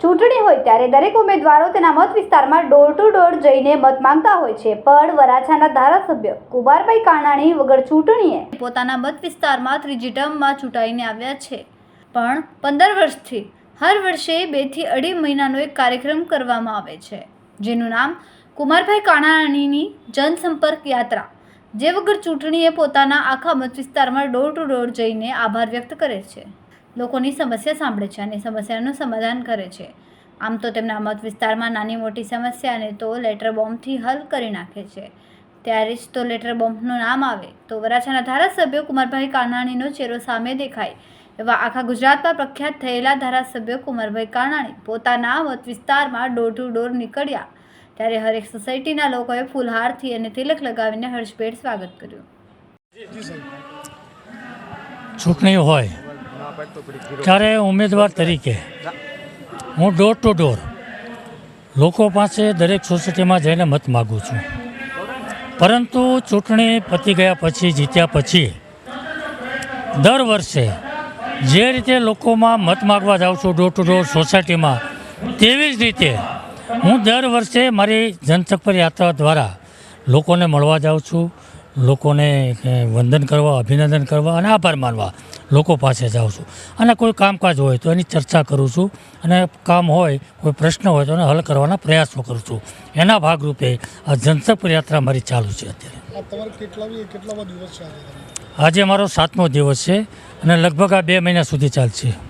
ચૂંટણી હોય ત્યારે દરેક ઉમેદવારો તેના મત વિસ્તારમાં ડોર ટુ ડોર જઈને મત માંગતા હોય છે. પણ વરાછાના ધારાસભ્ય કુમારભાઈ કાનાણી વગર ચૂંટણીએ પોતાના મત વિસ્તારમાં ત્રીજી ટર્મમાં ચૂંટાઈને આવ્યા છે. પણ પંદર વર્ષથી હર વર્ષે બેથી અઢી મહિનાનો એક કાર્યક્રમ કરવામાં આવે છે, જેનું નામ કુમારભાઈ કાનાણીની જનસંપર્ક યાત્રા જે વગર ચૂંટણીએ પોતાના આખા મત વિસ્તારમાં ડોર ટુ ડોર જઈને આભાર વ્યક્ત કરે છે. લોકોની સમસ્યા સાંભળે છે અને સમસ્યાનું સમાધાન કરે છે. આમ તો તેમના મત વિસ્તારમાં નાની મોટી સમસ્યાને તો લેટર બોમ્બથી હલ કરી નાખે છે. ત્યારે જ તો લેટર બોમ્બનું નામ આવે. તો વરાછાના ધારાસભ્ય કુમારભાઈ કાનાણીનો ચહેરો સામે દેખાય. એવા આખા ગુજરાતમાં પ્રખ્યાત થયેલા ધારાસભ્ય કુમારભાઈ કાનાણી પોતાના મત વિસ્તારમાં ડોર ટુ ડોર નીકળ્યા. ત્યારે હરેક સોસાયટીના લોકોએ ફૂલહારથી અને તિલક લગાવીને હર્ષભેર સ્વાગત કર્યું. ચૂંટણી હોય, ત્યારે ઉમેદવાર તરીકે હું ડોર ટુ ડોર લોકો પાસે દરેક સોસાયટીમાં જઈને મત માગું છું. પરંતુ ચૂંટણી પતી ગયા પછી, જીત્યા પછી દર વર્ષે જે રીતે લોકોમાં મત માગવા જાઉં છું ડોર ટુ ડોર સોસાયટીમાં, તેવી જ રીતે હું દર વર્ષે મારી જનસંપર્ક યાત્રા દ્વારા લોકોને મળવા જાઉં છું લોકોને વંદન કરવા અભિનંદન કરવા અને આભાર માનવા લોકો પાસે જાઉં છું. અને કોઈ કામકાજ હોય તો એની ચર્ચા કરું છું અને કામ હોય કોઈ પ્રશ્ન હોય તો એને હલ કરવાના પ્રયાસો કરું છું. એના ભાગરૂપે આ જનસંપર્ક યાત્રા મારી ચાલુ છે અત્યારે. આજે મારો સાતમો દિવસ છે અને લગભગ આ બે મહિના સુધી ચાલશે.